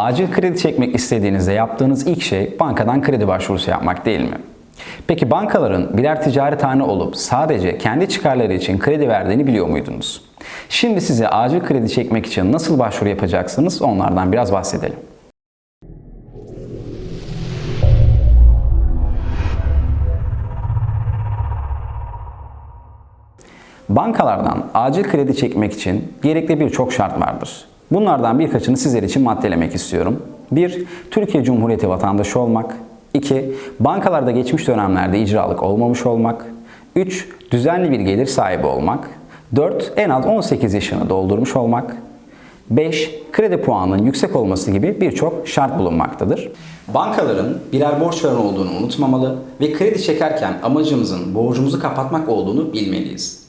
Acil kredi çekmek istediğinizde yaptığınız ilk şey bankadan kredi başvurusu yapmak değil mi? Peki bankaların birer ticarethane olup sadece kendi çıkarları için kredi verdiğini biliyor muydunuz? Şimdi size acil kredi çekmek için nasıl başvuru yapacaksınız onlardan biraz bahsedelim. Bankalardan acil kredi çekmek için gerekli birçok şart vardır. Bunlardan birkaçını sizler için maddelemek istiyorum. 1. Türkiye Cumhuriyeti vatandaşı olmak. 2. Bankalarda geçmiş dönemlerde icralık olmamış olmak. 3. Düzenli bir gelir sahibi olmak. 4. En az 18 yaşını doldurmuş olmak. 5. Kredi puanının yüksek olması gibi birçok şart bulunmaktadır. Bankaların birer borç veren olduğunu unutmamalı ve kredi çekerken amacımızın borcumuzu kapatmak olduğunu bilmeliyiz.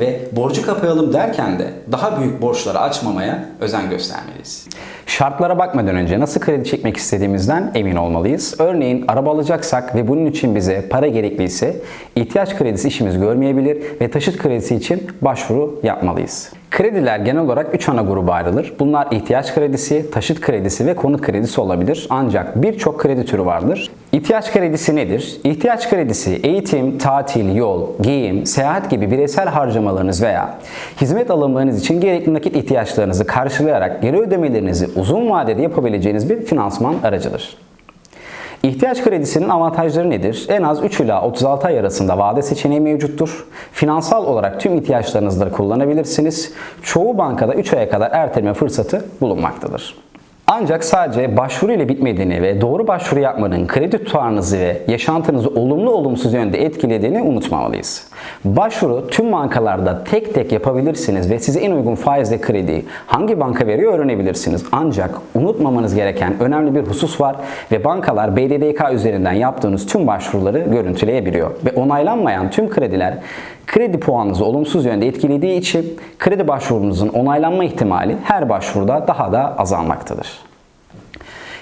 Ve borcu kapayalım derken de daha büyük borçları açmamaya özen göstermeliyiz. Şartlara bakmadan önce nasıl kredi çekmek istediğimizden emin olmalıyız. Örneğin araba alacaksak ve bunun için bize para gerekliyse ihtiyaç kredisi işimiz görmeyebilir ve taşıt kredisi için başvuru yapmalıyız. Krediler genel olarak 3 ana gruba ayrılır. Bunlar ihtiyaç kredisi, taşıt kredisi ve konut kredisi olabilir. Ancak birçok kredi türü vardır. İhtiyaç kredisi nedir? İhtiyaç kredisi eğitim, tatil, yol, giyim, seyahat gibi bireysel harcamalarınız veya hizmet alımlarınız için gerekli nakit ihtiyaçlarınızı karşılayarak geri ödemelerinizi uzun vadede yapabileceğiniz bir finansman aracıdır. İhtiyaç kredisinin avantajları nedir? En az 3 ila 36 ay arasında vade seçeneği mevcuttur. Finansal olarak tüm ihtiyaçlarınızda kullanabilirsiniz. Çoğu bankada 3 aya kadar erteleme fırsatı bulunmaktadır. Ancak sadece başvuru ile bitmediğini ve doğru başvuru yapmanın kredi tutarınızı ve yaşantınızı olumlu olumsuz yönde etkilediğini unutmamalıyız. Başvuru tüm bankalarda tek tek yapabilirsiniz ve size en uygun faizle krediyi hangi banka veriyor öğrenebilirsiniz. Ancak unutmamanız gereken önemli bir husus var ve bankalar BDDK üzerinden yaptığınız tüm başvuruları görüntüleyebiliyor. Ve onaylanmayan tüm krediler kredi puanınızı olumsuz yönde etkilediği için kredi başvurunuzun onaylanma ihtimali her başvuruda daha da azalmaktadır.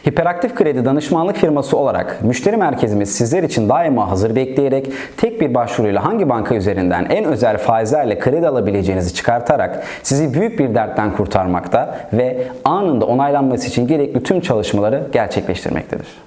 Hiperaktif Kredi danışmanlık firması olarak müşteri merkezimiz sizler için daima hazır bekleyerek tek bir başvuruyla hangi banka üzerinden en özel faizlerle kredi alabileceğinizi çıkartarak sizi büyük bir dertten kurtarmakta ve anında onaylanması için gerekli tüm çalışmaları gerçekleştirmektedir.